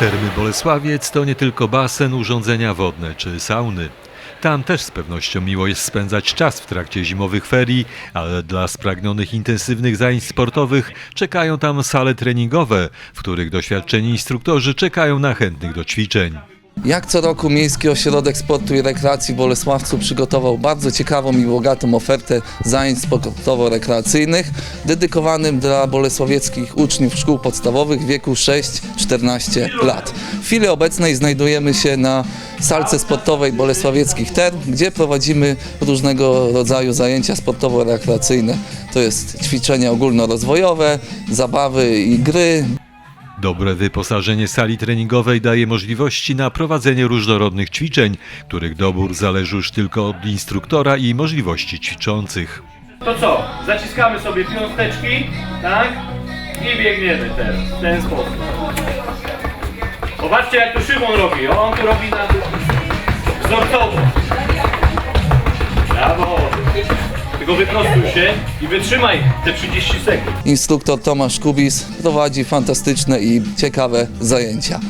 Termy Bolesławiec to nie tylko basen, urządzenia wodne czy sauny. Tam też z pewnością miło jest spędzać czas w trakcie zimowych ferii, ale dla spragnionych intensywnych zajęć sportowych czekają tam sale treningowe, w których doświadczeni instruktorzy czekają na chętnych do ćwiczeń. Jak co roku Miejski Ośrodek Sportu i Rekreacji w Bolesławcu przygotował bardzo ciekawą i bogatą ofertę zajęć sportowo-rekreacyjnych dedykowanym dla bolesławieckich uczniów szkół podstawowych w wieku 6-14 lat. W chwili obecnej znajdujemy się na salce sportowej Bolesławieckich Term, gdzie prowadzimy różnego rodzaju zajęcia sportowo-rekreacyjne. To jest ćwiczenia ogólnorozwojowe, zabawy i gry, Dobre wyposażenie sali treningowej daje możliwości na prowadzenie różnorodnych ćwiczeń, których dobór zależy już tylko od instruktora i możliwości ćwiczących. To co? Zaciskamy sobie piąteczki, tak? I biegniemy teraz, w ten sposób. Zobaczcie jak to Szymon robi. On to robi na wzorcowo. Tylko wyprostuj się i wytrzymaj te 30 sekund. Instruktor Tomasz Kubis prowadzi fantastyczne i ciekawe zajęcia.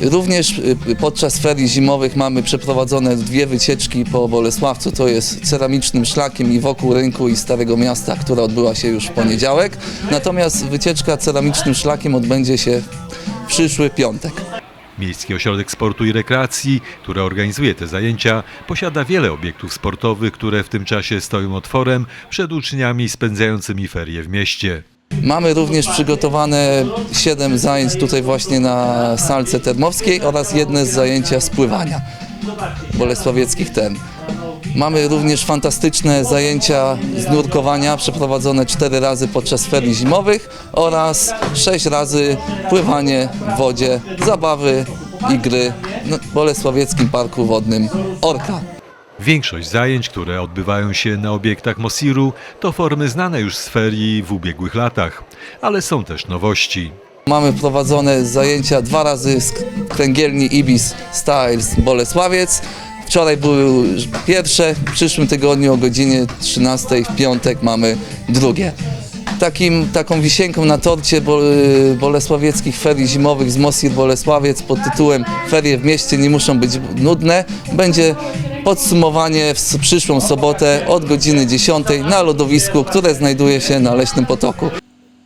Również y, podczas ferii zimowych mamy przeprowadzone dwie wycieczki po Bolesławcu, to jest ceramicznym szlakiem i wokół rynku i Starego Miasta, która odbyła się już w poniedziałek. Natomiast wycieczka ceramicznym szlakiem odbędzie się w przyszły piątek. Miejski Ośrodek Sportu i Rekreacji, który organizuje te zajęcia, posiada wiele obiektów sportowych, które w tym czasie stoją otworem przed uczniami spędzającymi ferie w mieście. Mamy również przygotowane 7 zajęć tutaj właśnie na salce termowskiej oraz jedne z zajęcia z pływania bolesławieckich term. Mamy również fantastyczne zajęcia z nurkowania przeprowadzone 4 razy podczas ferii zimowych oraz 6 razy pływanie w wodzie, zabawy i gry w Bolesławieckim Parku Wodnym Orka. Większość zajęć, które odbywają się na obiektach Mosiru, to formy znane już z ferii w ubiegłych latach, ale są też nowości. Mamy prowadzone zajęcia dwa razy z kręgielni Ibis Styles Bolesławiec. Wczoraj były pierwsze, w przyszłym tygodniu o godzinie 13 w piątek mamy drugie. Takim, taką wisienką na torcie bo, bolesławieckich ferii zimowych z Mosir Bolesławiec pod tytułem Ferie w mieście nie muszą być nudne będzie podsumowanie w przyszłą sobotę od godziny 10 na lodowisku, które znajduje się na Leśnym Potoku.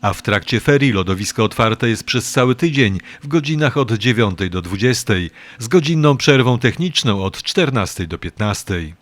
A w trakcie ferii lodowisko otwarte jest przez cały tydzień w godzinach od 9 do 20, z godzinną przerwą techniczną od 14 do 15.